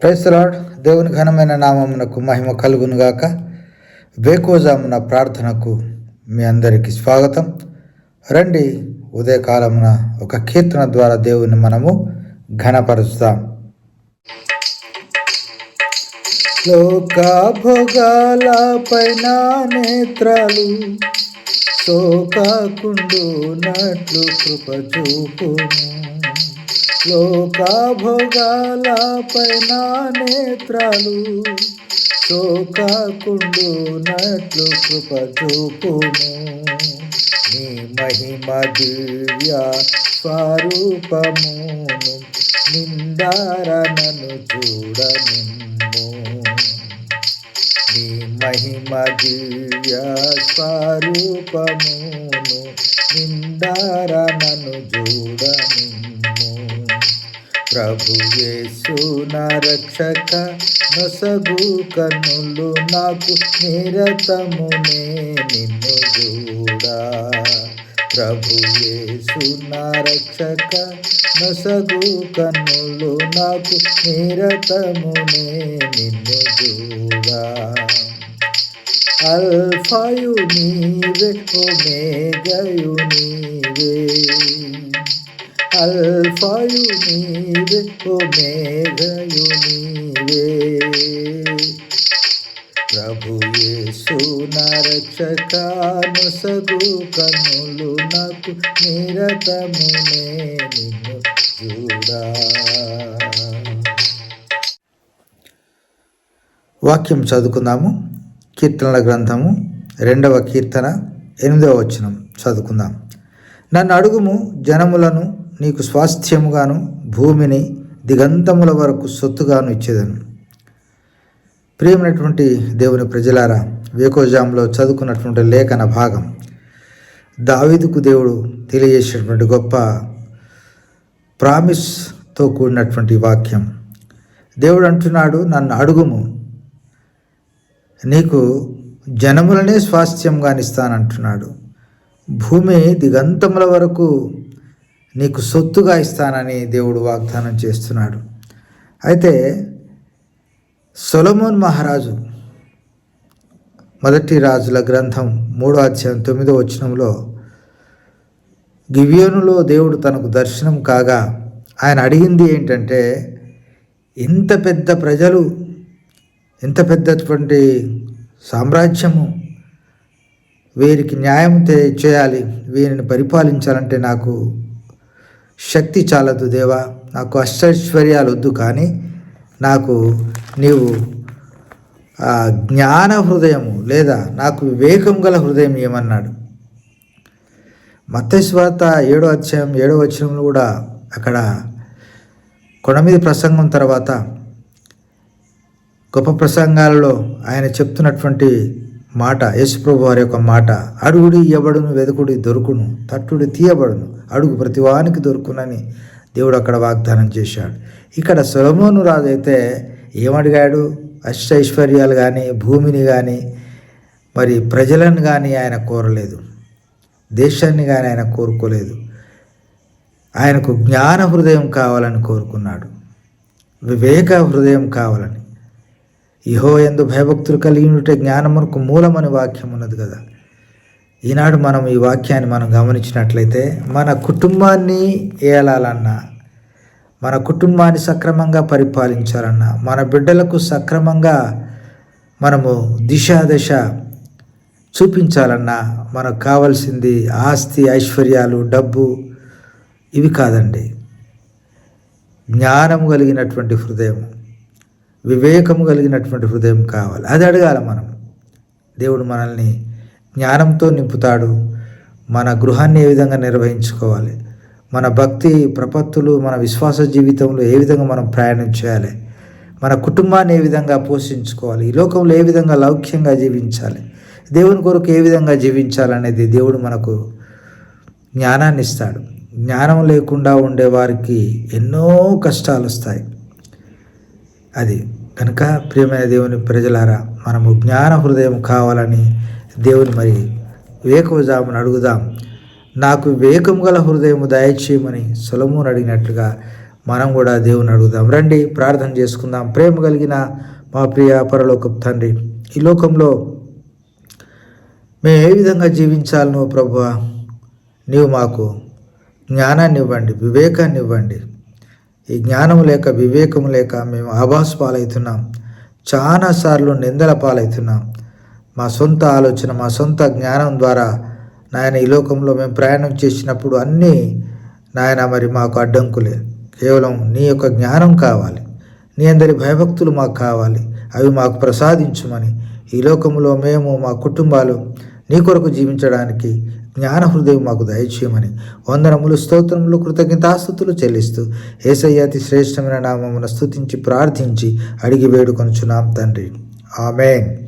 క్రైస్తలాడ్ దేవుని ఘనమైన నామమునకు మహిమ కలుగునుగాక బేకోజామున ప్రార్థనకు మీ అందరికీ స్వాగతం. రండి ఉదయకాలమున ఒక కీర్తన ద్వారా దేవుని మనము ఘనపరుస్తాం. లోకాభోగాల పైన నేత్రాలు శోకాకుండునట్లు కృప చూపును లోకాభోగాల పైన నేత్రాలు శోకాకుండునట్లు కృప చూపును నీ మహిమ దివ్య స్వరూపమును నిందారనను చూడనిమ్ము. నీ మహిమ దివ్య స్వరూపమును నిందారనను చూడనిమ్ము. ప్రభు యేసు నా రక్షక నొసగు కన్నులు నాకు నిరతమునే నిన్ను చూడా. ప్రభు యేసు నా రక్షక నొసగు కన్నులు నాకు నిరతమునే నిన్ను చూడా. అల్ఫాయు నీవే ఒమేగయు నీవే. అల్ఫాయు నీవే ఒమేగయు నీవే. ప్రభు యేసు నా సగు కన్నులు నాకు నిరతమునే నిన్ను చూడా. వాక్యం చదువుకుందాము. కీర్తనల గ్రంథము రెండవ కీర్తన ఎనిమిదవ వచనం చదువుకుందాం. నన్ను అడుగుము జనములను నీకు స్వాస్థ్యముగాను భూమిని దిగంతముల వరకు సొత్తుగాను ఇచ్చేదను. ప్రియమైనటువంటి దేవుని ప్రజలారా వేకోజాంలో చదువుకున్నటువంటి లేఖన భాగం. దావీదుకు దేవుడు తెలియజేసినటువంటి గొప్ప ప్రామిస్తో కూడినటువంటి వాక్యం. దేవుడు అంటున్నాడు నన్ను అడుగుము. నీకు జనములనే స్వాస్థ్యంగా ఇస్తానంటున్నాడు. భూమి దిగంతముల వరకు నీకు సొత్తుగా ఇస్తానని దేవుడు వాగ్దానం చేస్తున్నాడు. అయితే సొలమోన్ మహారాజు మొదటి రాజుల గ్రంథం మూడో అధ్యాయం తొమ్మిదో వచనంలో గివ్యోనులో దేవుడు తనకు దర్శనం కాగా ఆయన అడిగింది ఏంటంటే ఇంత పెద్ద ప్రజలు ఇంత పెద్దటువంటి సామ్రాజ్యము వీరికి న్యాయం చేయాలి వీరిని పరిపాలించాలంటే నాకు శక్తి చాలదు దేవా. నాకు అష్టైశ్వర్యాలు వద్దు కానీ నాకు నీవు ఆ జ్ఞాన హృదయము లేదా నాకు వివేకం గల హృదయం ఏమన్నాడు. మత్స్వార్త ఏడో అధ్యాయం ఏడో వచనంలో కూడా అక్కడ కొండ మీద ప్రసంగం తర్వాత గొప్ప ప్రసంగాలలో ఆయన చెప్తున్నటువంటి మాట యేసుప్రభు వారి యొక్క మాట అడుగుడి ఇవ్వబడును వెదుకుడి దొరుకును తట్టుడి తీయబడును అడుగు ప్రతివానికి దొరుకునని దేవుడు అక్కడ వాగ్దానం చేశాడు. ఇక్కడ సొలమోను రాజు అయితే ఏమడిగాడు? అష్టైశ్వర్యాలు కానీ భూమిని కానీ మరి ప్రజలను కానీ ఆయన కోరలేదు. దేశాన్ని కానీ ఆయన కోరుకోలేదు. ఆయనకు జ్ఞాన హృదయం కావాలని కోరుకున్నాడు. వివేక హృదయం కావాలని. ఇహో ఎందు భయభక్తులు కలిగి జ్ఞానమునకు మూలమని వాక్యం ఉన్నది కదా. ఈనాడు మనం ఈ వాక్యాన్ని మనం గమనించినట్లయితే మన కుటుంబాన్ని ఏలాలన్నా మన కుటుంబాన్ని సక్రమంగా పరిపాలించాలన్నా మన బిడ్డలకు సక్రమంగా మనము దిశాదశ చూపించాలన్నా మనకు కావాల్సింది ఆస్తి ఐశ్వర్యాలు డబ్బు ఇవి కాదండి. జ్ఞానము కలిగినటువంటి హృదయం వివేకము కలిగినటువంటి హృదయం కావాలి. అది అడగాలి మనం. దేవుడు మనల్ని జ్ఞానంతో నింపుతాడు. మన గృహాన్ని ఏ విధంగా నిర్వహించుకోవాలి? మన భక్తి ప్రపత్తులు మన విశ్వాస జీవితంలో ఏ విధంగా మనం ప్రయాణం చేయాలి? మన కుటుంబాన్ని ఏ విధంగా పోషించుకోవాలి? ఈ లోకంలో ఏ విధంగా లౌక్యంగా జీవించాలి? దేవుని కొరకు ఏ విధంగా జీవించాలనేది దేవుడు మనకు జ్ఞానాన్ని ఇస్తాడు. జ్ఞానం లేకుండా ఉండే వారికి ఎన్నో కష్టాలు వస్తాయి. అది. కనుక ప్రియమైన దేవుని ప్రజలారా మనము జ్ఞాన హృదయం కావాలని దేవుని మరి వివేకవజామును అడుగుదాం. నాకు వివేకం గల హృదయం దయచేయమని సులమును అడిగినట్లుగా మనం కూడా దేవుని అడుగుదాం. రండి ప్రార్థన చేసుకుందాం. ప్రేమ కలిగిన మా ప్రియ పరలోకపు తండ్రి ఈ లోకంలో మేము ఏ విధంగా జీవించాలనో ప్రభు నీవు మాకు జ్ఞానాన్ని ఇవ్వండి వివేకాన్ని ఇవ్వండి. ఈ జ్ఞానం లేక వివేకం లేక మేము ఆభాస్ పాలవుతున్నాం. చాలాసార్లు నిందల పాలవుతున్నాం. మా సొంత ఆలోచన మా సొంత జ్ఞానం ద్వారా నాయన ఈ లోకంలో మేము ప్రయాణం చేసినప్పుడు అన్నీ నాయన మరి మాకు అడ్డంకులే. కేవలం నీ యొక్క జ్ఞానం కావాలి. నీ అందరి భయభక్తులు మాకు కావాలి. అవి మాకు ప్రసాదించుమని ఈ లోకంలో మేము మా కుటుంబాలు నీ కొరకు జీవించడానికి జ్ఞాన హృదయం మాకు దయచేయమని వందనములు స్తోత్రములు కృతజ్ఞతాస్థుతులు చెల్లిస్తూ ఏసయ్యతి శ్రేష్టమైన నామమున స్థుతించి ప్రార్థించి అడిగి వేడుకొనుచున్నాం తండ్రి. ఆమెన్.